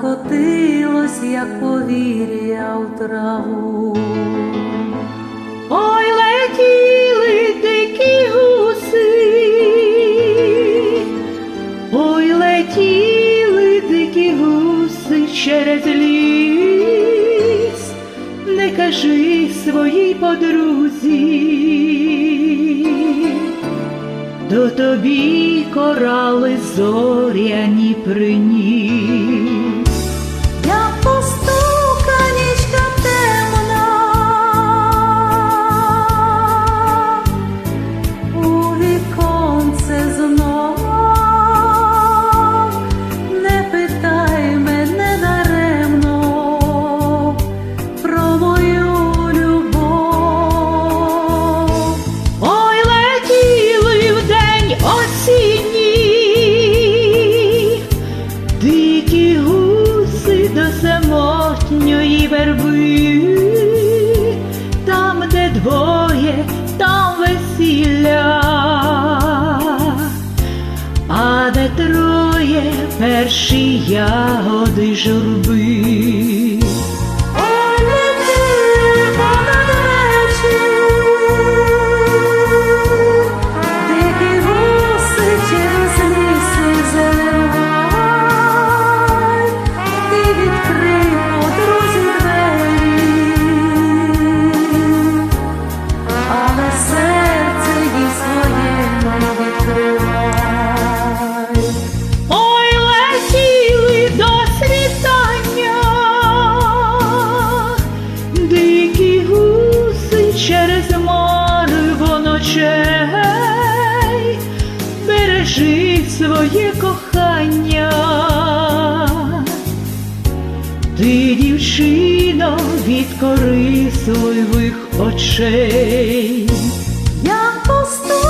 розсипались, як повір'я в траву. Ой, летіли дикі гуси, ой, летіли дикі гуси через ліс, не кажи своїй подрузі, до тобі корали зоряні приніс. А де троє перші ягоди журби. Марево бережіть своє кохання, ти, дівчино, від корисливих очей. Я постука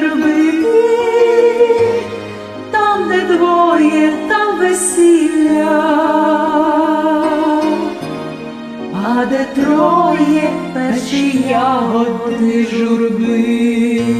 самотньої верби, там, де двоє, там весілля, а де троє перші ягоди журби.